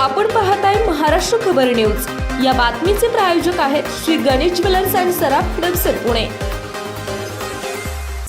आपण पाहताय महाराष्ट्र खबर न्यूज. या बातमीचे प्रायोजक आहेत श्री गणेश ज्वेलर्स अँड सराफ हडपसर पुणे.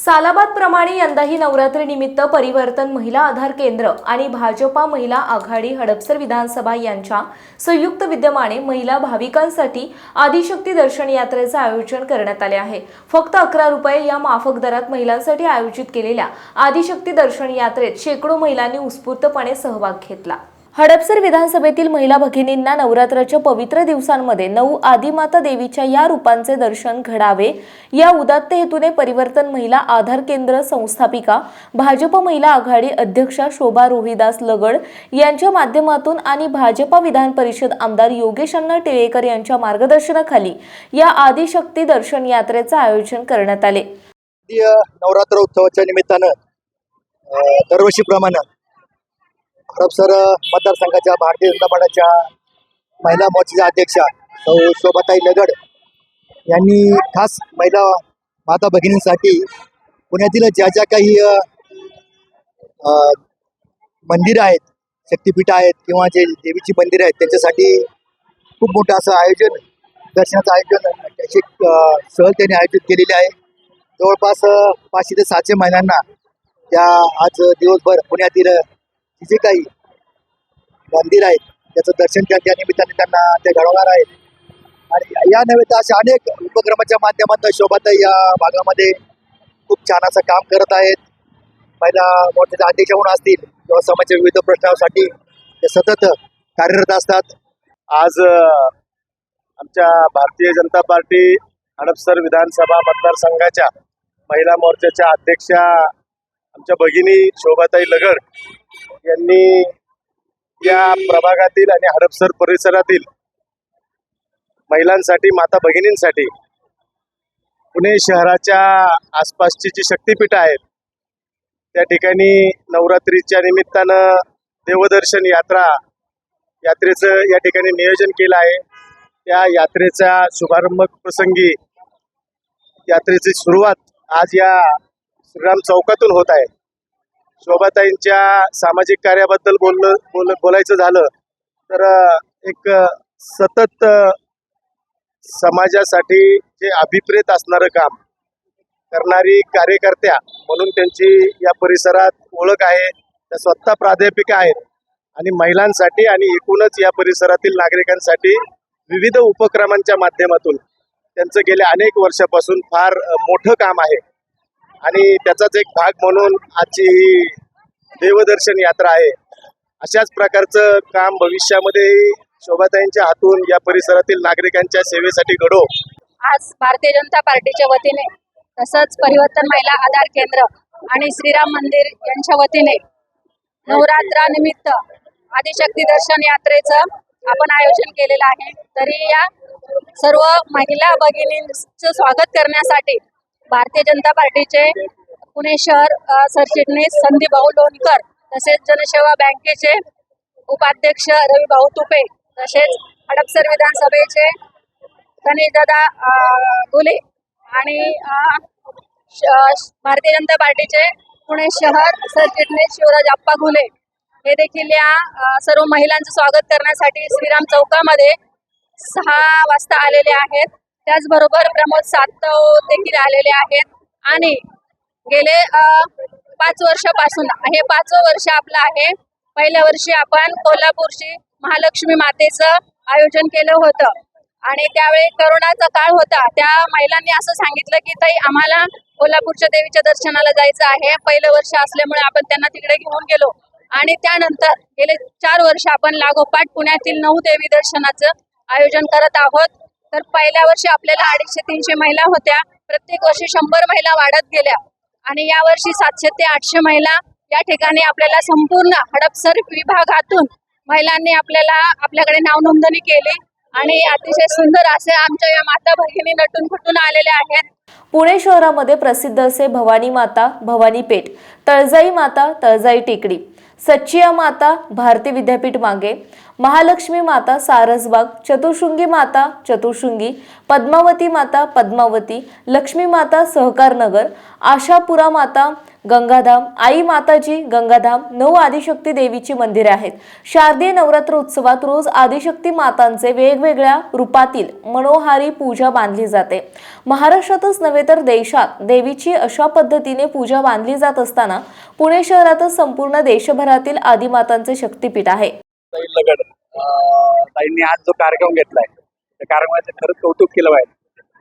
सालाबाद प्रमाणे यंदाही नवरात्री निमित्त परिवर्तन महिला आधार केंद्र आणि भाजपा महिला आघाडी हडपसर विधानसभा यांच्या संयुक्त विद्यमाने महिला भाविकांसाठी आदिशक्ती दर्शन यात्रेचे आयोजन करण्यात आले आहे. फक्त अकरा रुपये या माफक दरात महिलांसाठी आयोजित केलेल्या आदिशक्ती दर्शन यात्रेत शेकडो महिलांनी उत्स्फूर्तपणे सहभाग घेतला. हडपसर विधानसभेतील महिला भगिनींना नवरात्राच्या पवित्र दिवसांमध्ये नऊ आदिमाता देवीच्या या रूपांचे दर्शन घडावे. या उदात्त हेतूने परिवर्तन महिला आधार केंद्र संस्थापिका भाजप महिला आघाडी अध्यक्षा शोभा रोहिदास लगड यांच्या माध्यमातून आणि भाजपा विधान परिषद आमदार योगेश अण्णा टिळेकर यांच्या मार्गदर्शनाखाली या आदिशक्ती दर्शन यात्रेचे आयोजन करण्यात आले. नवरात्र उत्सवाच्या निमित्तानं दरवर्षीप्रमाणे हडपसर मतदारसंघाच्या भारतीय जनता पक्षाच्या महिला मोर्चाच्या अध्यक्षा सौ शोभाताई लगड यांनी खास महिला माता भगिनींसाठी पुण्यातील ज्या ज्या काही मंदिरं आहेत शक्तिपीठ आहेत किंवा जे देवीची मंदिरं आहेत त्यांच्यासाठी खूप मोठं असं आयोजन दर्शनाचं आयोजन त्याची सहल त्यांनी आयोजित केलेली आहे. जवळपास पाचशे ते सातशे महिलांना त्या आज दिवसभर पुण्यातील जे काही मंदिर आहेत त्याचं दर्शन त्या निमित्ताने त्यांना ते घडवणार आहेत. आणि या नव्हे तर अशा अनेक उपक्रमाच्या माध्यमातून शोभाताई या भागामध्ये खूप छान असं काम करत आहेत. महिला मोठे अध्यक्ष म्हणून असतील किंवा समाजाच्या विविध प्रश्नांसाठी ते सतत कार्यरत असतात. आज आमच्या भारतीय जनता पार्टी हडपसर विधानसभा मतदारसंघाच्या महिला मोर्चाच्या अध्यक्षा आमच्या भगिनी शोभाताई लगड यांनी या प्रभागातील आणि हडपसर परिसरातील महिलांसाठी माता भगिनींसाठी पुणे शहराच्या आसपासची जी शक्तिपीठं आहेत त्या ठिकाणी नवरात्रीच्या निमित्तानं देवदर्शन यात्रा यात्रेचं या ठिकाणी नियोजन केलं आहे. त्या यात्रेच्या शुभारंभ प्रसंगी यात्रेची सुरुवात आज या श्रीराम चौकातून होत आहे. शोभाताईंच्या सामाजिक कार्याबद्दल बोललं बोल बोलायचं झालं तर एक सतत समाजासाठी जे अभिप्रेत असणारं काम करणारी कार्यकर्त्या म्हणून त्यांची या परिसरात ओळख आहे त्या स्वतः प्राध्यापिका आहेत. आणि महिलांसाठी आणि एकूणच या परिसरातील नागरिकांसाठी विविध उपक्रमांच्या माध्यमातून त्यांचं गेल्या अनेक वर्षापासून फार मोठं काम आहे. आणि त्याचाच एक भाग म्हणून आजची ही देवदर्शन यात्रा आहे. अशाच प्रकारचं काम भविष्यामध्ये शोभाताईंच्या हातून या परिसरातील नागरिकांच्या सेवेसाठी घडो. आज भारतीय जनता पार्टीच्या वतीने तसंच परिवर्तन महिला आधार केंद्र आणि श्रीराम मंदिर यांच्या वतीने नवरात्रानिमित्त आदिशक्ती दर्शन यात्रेचं आपण आयोजन केलेलं आहे. तरी या सर्व महिला भगिनींचं स्वागत करण्यासाठी भारतीय जनता पार्टीचे पुणे शहर सरचिटणीस संदीप भाऊ लोणकर तसेच जनसेवा बँकेचे उपाध्यक्ष रवी भाऊ तुपे तसेच हडपसर विधानसभेचे गणेशदादा गुले आणि भारतीय जनता पार्टीचे पुणे शहर सरचिटणीस शिवराज आप्पा घुले हे देखील या सर्व महिलांचं स्वागत करण्यासाठी श्रीराम चौकामध्ये सहा वाजता आलेले आहेत. त्याचबरोबर प्रमोद सातव देखील आलेले आहेत. आणि गेले पाच वर्षापासून हे पाचवं वर्ष आपलं आहे. पहिल्या वर्षी आपण कोल्हापूरची महालक्ष्मी मातेचं आयोजन केलं होतं. आणि त्यावेळी करोनाचा काळ होता. त्या महिलांनी असं सांगितलं की ताई आम्हाला कोल्हापूरच्या देवीच्या दर्शनाला जायचं आहे. पहिलं वर्ष असल्यामुळे आपण त्यांना तिकडे घेऊन गेलो. आणि त्यानंतर गेले चार वर्ष आपण लागोपाठ पुण्यातील नऊ देवी दर्शनाचं आयोजन करत आहोत. तर पहिल्या वर्षी आपल्याला अडीचशे तीनशे महिला होत्या. प्रत्येक वर्षी शंभर महिला वाढत गेल्या. आणि या वर्षी सातशे ते आठशे महिला या ठिकाणी आपल्याला संपूर्ण हडपसर विभागातून महिलांनी आपल्याला आपल्याकडे नाव नोंदणी केली. आणि अतिशय सुंदर असे आमच्या या माता भगिनी नटून फुटून आलेल्या आहेत. पुणे शहरामध्ये प्रसिद्ध असे भवानी माता भवानी पेठ तळजाई माता तळजाई टेकडी सच्चिया माता भारती विद्यापीठ मागे महालक्ष्मी माता सारसबाग चतुर्शृंगी माता चतुर्शृंगी पद्मावती माता पद्मावती लक्ष्मी माता सहकार नगर आशापुरा माता गंगाधाम आई माताजी गंगाधाम नऊ आदिशक्ती देवीची मंदिरे आहेत. शारदीय नवरात्र उत्सवात रोज आदिशक्ती मातांचे वेगवेगळ्या रूपातील मनोहारी पूजा बांधली जाते. महाराष्ट्रातच नव्हे तर देशात देवीची अशा पद्धतीने पूजा बांधली जात असताना पुणे शहरातच संपूर्ण देशभरातील आदिमातांचे शक्तीपीठ आहे. ताई लगड ताईंनी आज जो कार्यक्रम घेतलाय त्या कार्यक्रमाचं खरंच कौतुक केलं पाहिजे.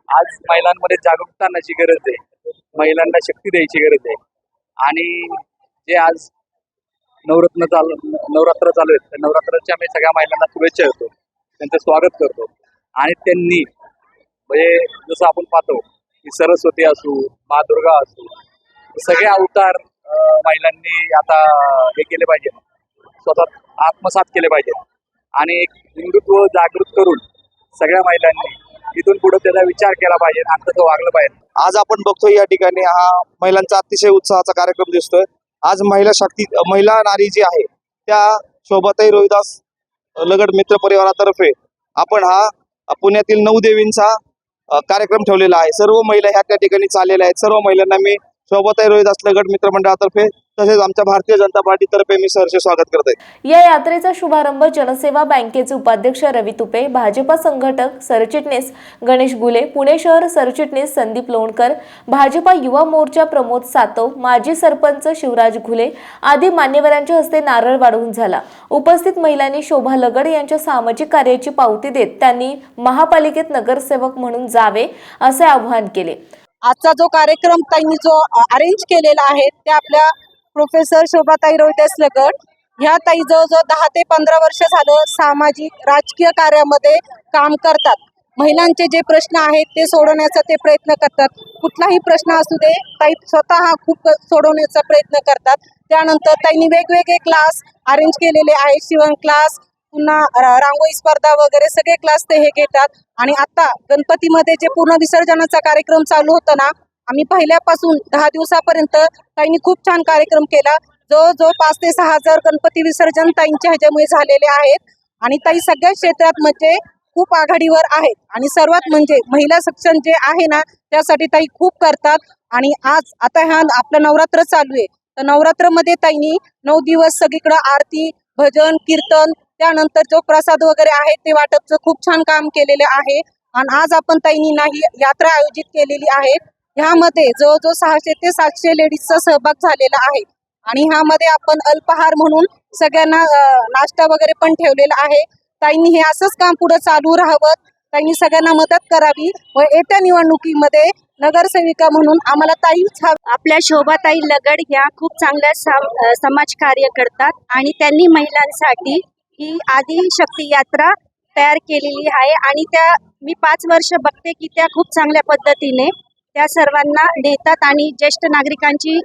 आज महिलांमध्ये जागरूकता आणण्याची गरज आहे. महिलांना शक्ती द्यायची गरज आहे. आणि जे आज नवरत्न चालू नवरात्र चालू आहेत त्या नवरात्राच्या आम्ही सगळ्या महिलांना शुभेच्छा देतो. त्यांचं स्वागत करतो. आणि त्यांनी म्हणजे जसं आपण पाहतो की सरस्वती असू मा दुर्गा असू सगळे अवतार महिलांनी आता हे केले पाहिजे. स्वतः आत्मसात केले पाहिजे. आणि एक हिंदुत्व जागृत करून सगळ्या महिलांनी इथून पुढे त्याचा विचार केला पाहिजे आणि तसं वागलं पाहिजे. आज आपण बघतोय या ठिकाणी हा महिलांचा अतिशय उत्साहाचा कार्यक्रम दिसतोय. आज महिला शक्ती महिला नारी जी आहे त्या शोभाताई रोहिदास लगड मित्र परिवारातर्फे आपण हा पुण्यातील नऊ देवींचा कार्यक्रम ठेवलेला आहे. सर्व महिला ह्या त्या ठिकाणी चाललेल्या आहेत. सर्व महिलांना मी शोभाताई रोहित लगड मित्र तसेच आमच्या भारतीय जनता पार्टीतर्फे मी सरचे स्वागत करते या यात्रेचा शुभारंभ जनसेवा बँकेचे उपाध्यक्ष रवी तुपे भाजपा संघटक सरचिटणीस गणेश गुले पुणे शहर सरचिटणीस संदीप लोणकर भाजपा युवा मोर्चा प्रमोद सातव माजी सरपंच शिवराज घुले आदी मान्यवरांच्या हस्ते नारळ वाढवून झाला. उपस्थित महिलांनी शोभा लगड यांच्या सामाजिक कार्याची पावती देत त्यांनी महापालिकेत नगरसेवक म्हणून जावे असे आवाहन केले. आजचा जो कार्यक्रम त्यांनी जो अरेंज केलेला आहे ते आपल्या प्रोफेसर शोभाताई रोहिदास ह्या ताई जवळजवळ दहा ते पंधरा वर्ष झालं सामाजिक राजकीय कार्यामध्ये काम करतात. महिलांचे जे प्रश्न आहेत ते सोडवण्याचा ते प्रयत्न करतात. कुठलाही प्रश्न असू दे ताई स्वतः खूप सोडवण्याचा प्रयत्न करतात. त्यानंतर त्यांनी वेगवेगळे क्लास अरेंज केलेले आहेत. शिवण क्लास पुन्हा रांगोळी स्पर्धा वगैरे सगळे क्लास ते हे घेतात. आणि आता गणपतीमध्ये जे पूर्ण विसर्जनाचा कार्यक्रम चालू होता ना आम्ही पहिल्यापासून दहा दिवसापर्यंत ताईंनी खूप छान कार्यक्रम केला. जवळजवळ पाच ते सहा हजार गणपती विसर्जन ताईंच्या ह्याच्यामुळे झालेले आहेत. आणि ताई सगळ्या क्षेत्रात म्हणजे खूप आघाडीवर आहेत. आणि सर्वात म्हणजे महिला सक्षम जे आहे ना त्यासाठी ताई खूप करतात. आणि आज आता ह्या आपलं नवरात्र चालू आहे. तर नवरात्रमध्ये ताईंनी नऊ दिवस सगळीकडं आरती भजन कीर्तन त्यानंतर जो प्रसाद वगैरे आहे ते वाटपचं खूप छान काम केलेले आहे. आणि आज आपण ताईंनी नाही यात्रा आयोजित केलेली आहे. ह्यामध्ये जवळजवळ सहाशे ते सातशे लेडीजचा सहभाग झालेला आहे. आणि ह्यामध्ये आपण अल्पहार म्हणून सगळ्यांना नाश्ता वगैरे पण ठेवलेला आहे. ताईंनी हे असंच काम पुढे चालू राहावं. ताईंनी सगळ्यांना मदत करावी व येत्या निवडणुकीमध्ये नगरसेविका म्हणून आम्हाला ताईच आपल्या शोभाताई लगड ह्या खूप चांगल्या साम- कार्य समाजकार्य करतात आणि त्यांनी महिलांसाठी ही आदिशक्ती यात्रा तयार केलेली आहे आणि त्या मी पाच वर्ष बघते की त्या खूप चांगल्या पद्धतीने त्या सर्वांना नेतात आणि ज्येष्ठ नागरिकांची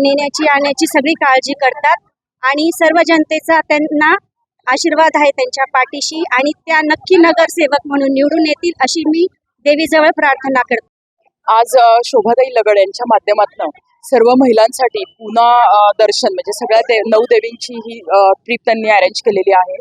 नेण्याची आणण्याची सगळी काळजी करतात. आणि सर्व जनतेचा त्यांना आशीर्वाद आहे त्यांच्या पाठीशी आणि त्या नक्की नगरसेवक म्हणून निवडून येतील अशी मी देवीजवळ प्रार्थना करते. आज शोभाताई लगड यांच्या माध्यमातून सर्व महिलांसाठी पुन्हा दर्शन म्हणजे सगळ्या दे नऊ देवींची ही ट्रिप त्यांनी अरेंज केलेली आहे.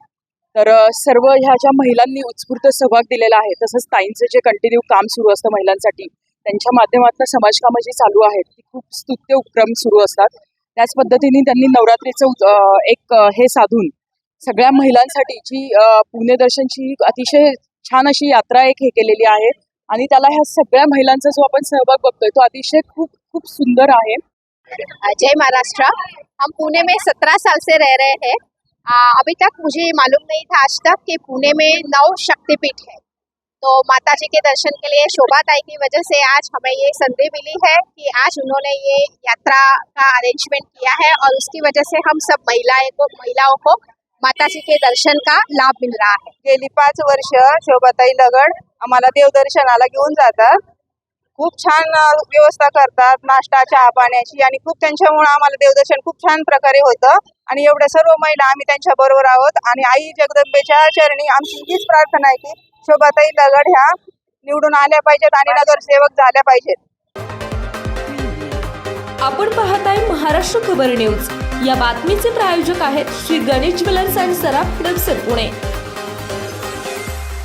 तर सर्व ह्या ज्या महिलांनी उत्स्फूर्त सहभाग दिलेला आहे तसंच ताईंचं जे कंटिन्यू काम सुरू असतं महिलांसाठी त्यांच्या माध्यमातून समाजकामं जी चालू आहेत ती खूप स्तुत्य उपक्रम सुरू असतात. त्याच पद्धतीने त्यांनी नवरात्रीचं एक हे साधून सगळ्या महिलांसाठी जी पुणे दर्शनची अतिशय छान अशी यात्रा एक हे केलेली आहे. आणि त्याला ह्या सगळ्या महिलांचा जो आपण सहभाग बघतोय तो अतिशय खूप खूप सुंदर आहे. जय महाराष्ट्र. हम पुणे में सत्रह साल से रह रहे हैं. आ, अभी तक मुझे मालूम नहीं था आज तक कि पुणे में नौ शक्तिपीठ है. तो माता जी के दर्शन के लिए शोभा ताई की वजह से आज हमें ये संधि मिली है कि आज उन्होंने ये यात्रा का अरेंजमेंट किया है और उसकी वजह से हम सब महिलाएं को महिलाओं को माता जी के दर्शन का लाभ मिल रहा है. गेली पाच वर्ष शोभाताई लगड आम्हाला देवदर्शनाला घेऊन जातात. खूप छान व्यवस्था करतात नाश्ता चहा पाण्याची आणि खूप त्यांच्यामुळे आम्हाला देवदर्शन खूप छान प्रकारे होतं. आणि एवढ्या सर्व महिला आम्ही त्यांच्या बरोबर आहोत. आणि आई जगदंबेच्या चरणी आमची हीच प्रार्थना आहे की शोभाताई लगड ह्या निवडून आल्या पाहिजेत आणि नगरसेवक झाल्या पाहिजेत. आपण पाहत आहे महाराष्ट्र खबर न्यूज. या बातमीचे प्रायोजक आहेत श्री गणेश ज्वेलर्स अँड सराफ हडपसर पुणे.